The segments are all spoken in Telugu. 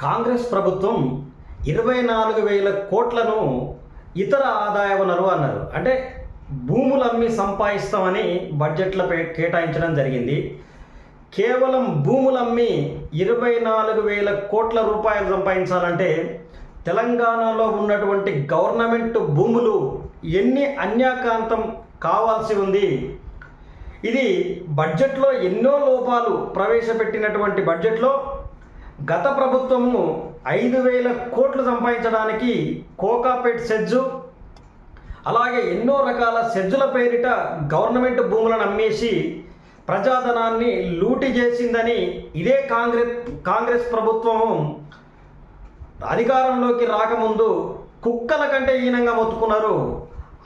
కాంగ్రెస్ ప్రభుత్వం ఇరవై నాలుగు వేల కోట్లను ఇతర ఆదాయ వనరు అన్నారు. అంటే భూములు అమ్మి సంపాదిస్తామని బడ్జెట్లో పే- కేటాయించడం జరిగింది. కేవలం భూములు అమ్మి ఇరవై నాలుగు వేల కోట్ల రూపాయలు సంపాదించాలంటే తెలంగాణలో ఉన్నటువంటి గవర్నమెంట్ భూములు ఎన్ని అన్యాకాంతం కావాల్సి ఉంది? ఇది బడ్జెట్లో ఎన్నో లోపాలు ప్రవేశపెట్టినటువంటి బడ్జెట్లో గత ప్రభుత్వము ఐదు వేల కోట్లు సంపాదించడానికి కోకాపేట్ సెజ్జు అలాగే ఎన్నో రకాల సెజ్జుల పేరిట గవర్నమెంట్ భూములను అమ్మేసి ప్రజాధనాన్ని లూటి చేసిందని ఇదే కాంగ్రెస్ కాంగ్రెస్ ప్రభుత్వము అధికారంలోకి రాకముందు కుక్కల కంటే హీనంగా మొత్తుకున్నారు.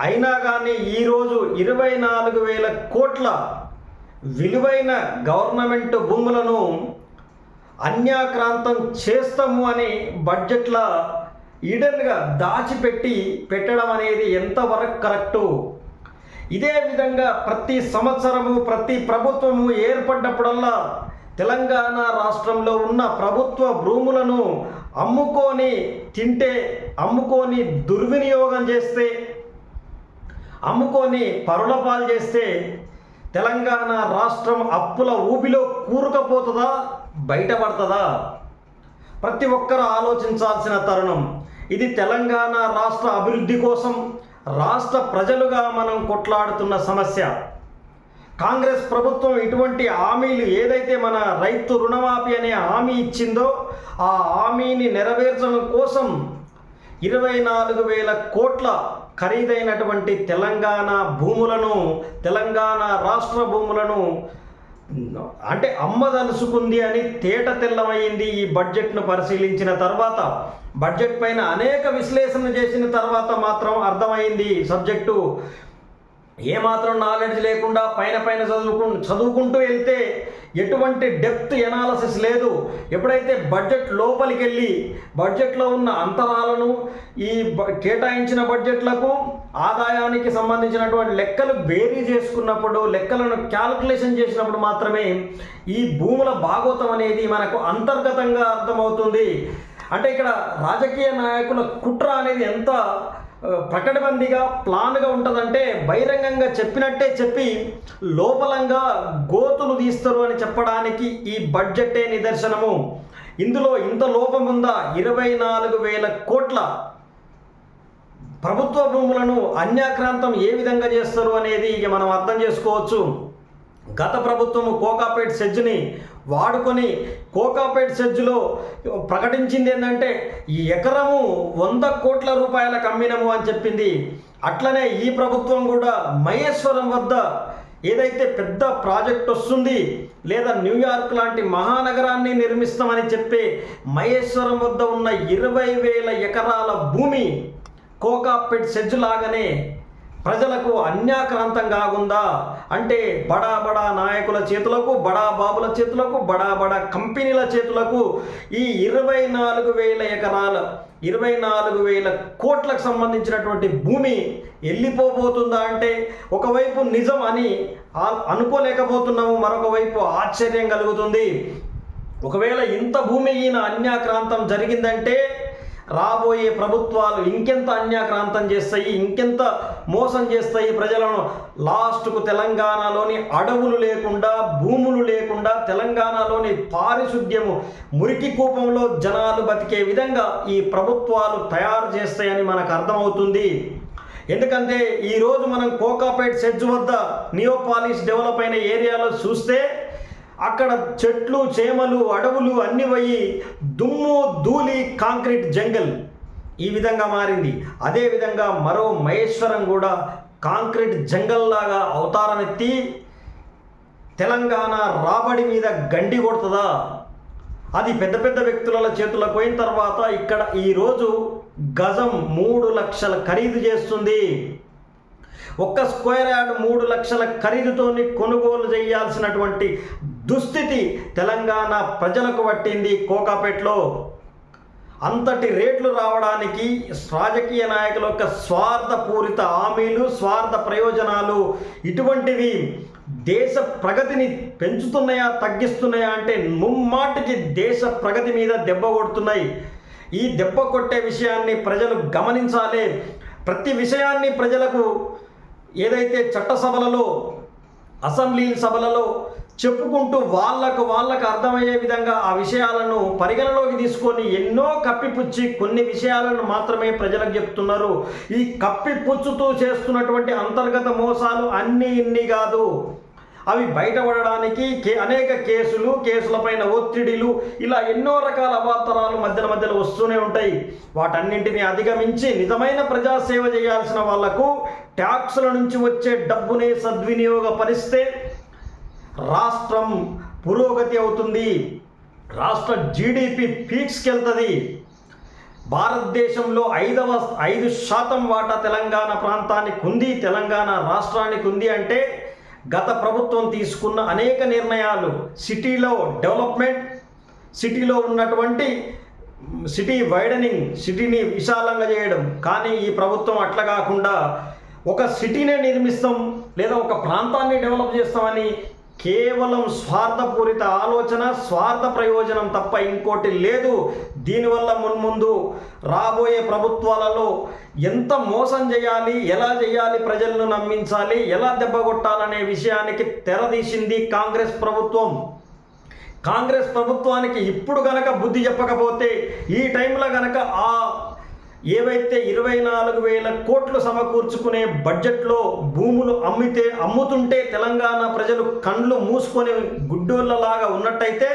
అయినా కానీ ఈరోజు ఇరవై నాలుగు వేల కోట్ల విలువైన గవర్నమెంట్ భూములను అన్యాక్రాంతం చేస్తాము అని బడ్జెట్లో ఈడన్గా దాచిపెట్టి పెట్టడం అనేది ఎంతవరకు కరెక్టు? ఇదే విధంగా ప్రతి సంవత్సరము ప్రతి ప్రభుత్వము ఏర్పడ్డప్పుడల్లా తెలంగాణ రాష్ట్రంలో ఉన్న ప్రభుత్వ భూములను అమ్ముకొని తింటే అమ్ముకొని దుర్వినియోగం చేస్తే అమ్ముకొని పరుల పాలు చేస్తే తెలంగాణ రాష్ట్రం అప్పుల ఊబిలో కూరుకపోతుందా? బయటపడుతుందా? ప్రతి ఒక్కరు ఆలోచించాల్సిన తరుణం. ఇది తెలంగాణ రాష్ట్ర అభివృద్ధి కోసం రాష్ట్ర ప్రజలుగా మనం కొట్లాడుతున్న సమస్య. కాంగ్రెస్ ప్రభుత్వం ఇటువంటి హామీలు ఏదైతే మన రైతు రుణమాఫీ అనే హామీ ఇచ్చిందో ఆ హామీని నెరవేర్చడం కోసం ఇరవై నాలుగు వేల కోట్ల ఖరీదైనటువంటి తెలంగాణ భూములను తెలంగాణ రాష్ట్ర భూములను అంటే అమ్మదలుచుకుంది అని తేట తెల్లమైంది ఈ బడ్జెట్ను పరిశీలించిన తర్వాత బడ్జెట్ పైన అనేక విశ్లేషణ చేసిన తర్వాత మాత్రం అర్థమైంది సబ్జెక్టు. ఏమాత్రం నాలెడ్జ్ లేకుండా పైన పైన చదువుకు చదువుకుంటూ వెళ్తే ఎటువంటి డెప్త్ ఎనాలసిస్ లేదు. ఎప్పుడైతే బడ్జెట్ లోపలికి వెళ్ళి బడ్జెట్లో ఉన్న అంతరాలను ఈ కేటాయించిన బడ్జెట్లకు ఆదాయానికి సంబంధించినటువంటి లెక్కలు బేరీ చేసుకున్నప్పుడు లెక్కలను క్యాల్కులేషన్ చేసినప్పుడు మాత్రమే ఈ భూముల భాగోతం అనేది మనకు అంతర్గతంగా అర్థమవుతుంది. అంటే ఇక్కడ రాజకీయ నాయకుల కుట్ర అనేది ఎంత ప్రకటబందిగా ప్లాన్గా ఉంటుందంటే బహిరంగంగా చెప్పినట్టే చెప్పి లోపలంగా గోతులు తీస్తారు అని చెప్పడానికి ఈ బడ్జెటే నిదర్శనము. ఇందులో ఇంత లోపం ఉందా? ఇరవై నాలుగు వేల కోట్ల ప్రభుత్వ భూములను అన్యాక్రాంతం ఏ విధంగా చేస్తారు అనేది ఇక మనం అర్థం చేసుకోవచ్చు. గత ప్రభుత్వము కోకాపేట్ సెజ్ని వాడుకొని కోకాపేట్ సెజ్లో ప్రకటించింది ఏంటంటే ఈ ఎకరము వంద కోట్ల రూపాయలకు అమ్మినము అని చెప్పింది. అట్లనే ఈ ప్రభుత్వం కూడా మహేశ్వరం వద్ద ఏదైతే పెద్ద ప్రాజెక్ట్ వస్తుంది లేదా న్యూయార్క్ లాంటి మహానగరాన్ని నిర్మిస్తామని చెప్పే మహేశ్వరం వద్ద ఉన్న ఇరవై వేల ఎకరాల భూమి కోకాపెట్ సెజ్ లాగానే ప్రజలకు అన్యాక్రాంతం కాకుండా అంటే బడా బడా నాయకుల చేతులకు బడా బాబుల చేతులకు బడా బడా కంపెనీల చేతులకు ఈ ఇరవై నాలుగు వేల ఎకరాల ఇరవై నాలుగు వేల కోట్లకు సంబంధించినటువంటి భూమి వెళ్ళిపోబోతుందా అంటే ఒకవైపు నిజం అని అనుకోలేకపోతున్నాము మరొక వైపు ఆశ్చర్యం కలుగుతుంది. ఒకవేళ ఇంత భూమి ఈయన అన్యాక్రాంతం జరిగిందంటే రాబోయే ప్రభుత్వాలు ఇంకెంత అన్యాక్రాంతం చేస్తాయి ఇంకెంత మోసం చేస్తాయి ప్రజలను. లాస్ట్కు తెలంగాణలోని అడవులు లేకుండా భూములు లేకుండా తెలంగాణలోని పారిశుద్ధ్యము మురికి కూపంలో జనాలు బతికే విధంగా ఈ ప్రభుత్వాలు తయారు చేస్తాయని మనకు అర్థమవుతుంది. ఎందుకంటే ఈరోజు మనం కోకాపేట్ సెడ్జ్ వద్ద నియోపాలిస్ డెవలప్ అయిన ఏరియాలో చూస్తే అక్కడ చెట్లు చేమలు అడవులు అన్ని పోయి దుమ్ము ధూళి కాంక్రీట్ జంగల్ ఈ విధంగా మారింది. అదేవిధంగా మరో మహేశ్వరం కూడా కాంక్రీట్ జంగల్ లాగా ఎత్తి తెలంగాణ రాబడి మీద గండి కొడుతుందా? అది పెద్ద పెద్ద వ్యక్తుల చేతులకు పోయిన తర్వాత ఇక్కడ ఈరోజు గజం మూడు లక్షల ఖరీదు చేస్తుంది. ఒక్క స్క్వేర్ యార్డ్ మూడు లక్షల ఖరీదుతోని కొనుగోలు చేయాల్సినటువంటి దుస్థితి తెలంగాణ ప్రజలకు పట్టింది కోకాపేట్లో. అంతటి రేట్లు రావడానికి రాజకీయ నాయకుల యొక్క స్వార్థపూరిత హామీలు స్వార్థ ప్రయోజనాలు ఇటువంటివి దేశ ప్రగతిని పెంచుతున్నాయా తగ్గిస్తున్నాయా అంటే ముమ్మాటికి దేశ ప్రగతి మీద దెబ్బ కొడుతున్నాయి. ఈ దెబ్బ కొట్టే విషయాన్ని ప్రజలు గమనించాలి. ప్రతి విషయాన్ని ప్రజలకు ఏదైతే చట్టసభలలో అసెంబ్లీ సభలలో చెప్పుకుంటూ వాళ్ళకు వాళ్ళకు అర్థమయ్యే విధంగా ఆ విషయాలను పరిగణలోకి తీసుకొని ఎన్నో కప్పిపుచ్చి కొన్ని విషయాలను మాత్రమే ప్రజలకు చెప్తున్నారు. ఈ కప్పిపుచ్చుతూ చేస్తున్నటువంటి అంతర్గత మోసాలు అన్నీ ఇన్ని కాదు. అవి బయటపడడానికి కే అనేక కేసులు కేసులపైన ఒత్తిడిలు ఇలా ఎన్నో రకాల అవాంతరాలు మధ్యన మధ్యలో వస్తూనే ఉంటాయి. వాటన్నింటినీ అధిగమించి నిజమైన ప్రజాసేవ చేయాల్సిన వాళ్ళకు ట్యాక్సుల నుంచి వచ్చే డబ్బుని సద్వినియోగపరిస్తే రాష్ట్రం పురోగతి అవుతుంది. రాష్ట్ర జీడిపి పీక్స్కి వెళ్తుంది భారతదేశంలో ఐదవ ఐదు శాతం వాటా తెలంగాణ ప్రాంతానికి ఉంది తెలంగాణ రాష్ట్రానికి ఉంది అంటే గత ప్రభుత్వం తీసుకున్న అనేక నిర్ణయాలు. సిటీలో డెవలప్మెంట్ సిటీలో ఉన్నటువంటి సిటీ వైడనింగ్ సిటీని విశాలంగా చేయడం. కానీ ఈ ప్రభుత్వం అట్లా కాకుండా ఒక సిటీనే నిర్మిస్తాం లేదా ఒక ప్రాంతాన్ని డెవలప్ చేస్తామని కేవలం స్వార్థపూరిత ఆలోచన స్వార్థ ప్రయోజనం తప్ప ఇంకోటి లేదు. దీనివల్ల మున్ముందు రాబోయే ప్రభుత్వాలలో ఎంత మోసం చేయాలి ఎలా చేయాలి ప్రజలను నమ్మించాలి ఎలా దెబ్బగొట్టాలనే విషయానికి తెరదీసింది కాంగ్రెస్ ప్రభుత్వం. కాంగ్రెస్ ప్రభుత్వానికి ఇప్పుడు గనక బుద్ధి చెప్పకపోతే ఈ టైంలో గనక ఆ ఏవైతే ఇరవై నాలుగు వేల కోట్లు సమకూర్చుకునే బడ్జెట్లో భూములు అమ్మితే అమ్ముతుంటే తెలంగాణ ప్రజలు కండ్లు మూసుకొని గుడ్డోళ్ళలాగా ఉన్నట్టయితే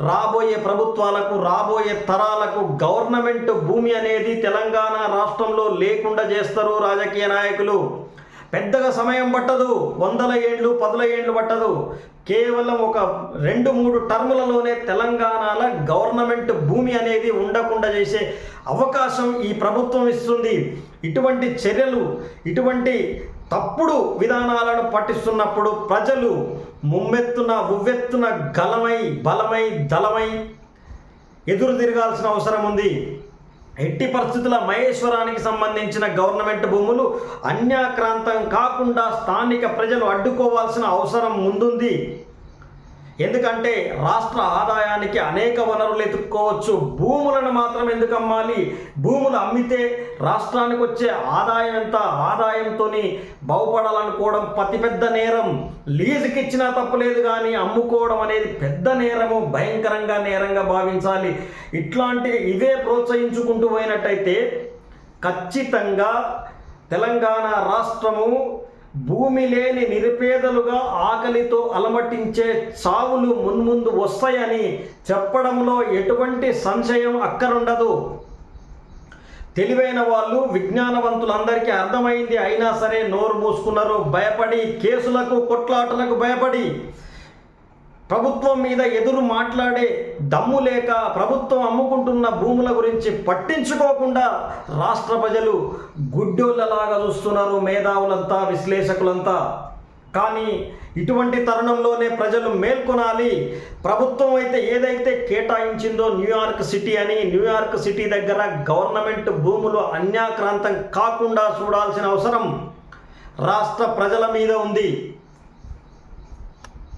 రాబోయే ప్రభుత్వాలకు రాబోయే తరాలకు గవర్నమెంట్ భూమి అనేది తెలంగాణ రాష్ట్రంలో లేకుండా చేస్తారు రాజకీయ నాయకులు. పెద్దగా సమయం పట్టదు వందల ఏండ్లు పదుల ఏండ్లు పట్టదు. కేవలం ఒక రెండు మూడు టర్ములలోనే తెలంగాణల గవర్నమెంట్ భూమి అనేది ఉండకుండా చేసే అవకాశం ఈ ప్రభుత్వం ఇస్తుంది. ఇటువంటి చర్యలు ఇటువంటి తప్పుడు విధానాలను పట్టిస్తున్నప్పుడు ప్రజలు ముమ్మెత్తున ఉవ్వెత్తున గలమై బలమై దళమై ఎదురు తిరగాల్సిన అవసరం ఉంది. ఎట్టి పరిస్థితుల మహేశ్వరానికి సంబంధించిన గవర్నమెంట్ భూములు అన్యాక్రాంతం కాకుండా స్థానిక ప్రజలు అడ్డుకోవాల్సిన అవసరం ముందుంది. ఎందుకంటే రాష్ట్ర ఆదాయానికి అనేక వనరులు ఎదుర్కోవచ్చు. భూములను మాత్రం ఎందుకు అమ్మాలి? భూములు అమ్మితే రాష్ట్రానికి వచ్చే ఆదాయం ఎంత? ఆదాయంతో బాగుపడాలనుకోవడం అతి పెద్ద నేరం. లీజుకి ఇచ్చినా తప్పులేదు కానీ అమ్ముకోవడం అనేది పెద్ద నేరము. భయంకరంగా నేరంగా భావించాలి. ఇట్లాంటి ఇవే ప్రోత్సహించుకుంటూ పోయినట్టయితే ఖచ్చితంగా తెలంగాణ రాష్ట్రము భూమి లేని నిరుపేదలుగా ఆకలితో అలమటించే చావులు మున్ముందు వస్తాయని చెప్పడంలో ఎటువంటి సంశయం అక్కరుండదు. తెలివైన వాళ్ళు విజ్ఞానవంతులందరికీ అర్థమైంది అయినా సరే నోరు మూసుకున్నారు. భయపడి కేసులకు కొట్లాటలకు భయపడి ప్రభుత్వం మీద ఎదురు మాట్లాడే దమ్ము లేక ప్రభుత్వం అమ్ముకుంటున్న భూముల గురించి పట్టించుకోకుండా రాష్ట్ర ప్రజలు గుడ్డోళ్ళలాగా చూస్తున్నారు మేధావులంతా విశ్లేషకులంతా. కానీ ఇటువంటి తరుణంలోనే ప్రజలు మేల్కొనాలి. ప్రభుత్వం అయితే ఏదైతే కేటాయించిందో న్యూయార్క్ సిటీ అని న్యూయార్క్ సిటీ దగ్గర గవర్నమెంట్ భూములు అన్యాక్రాంతం కాకుండా చూడాల్సిన అవసరం రాష్ట్ర ప్రజల మీద ఉంది.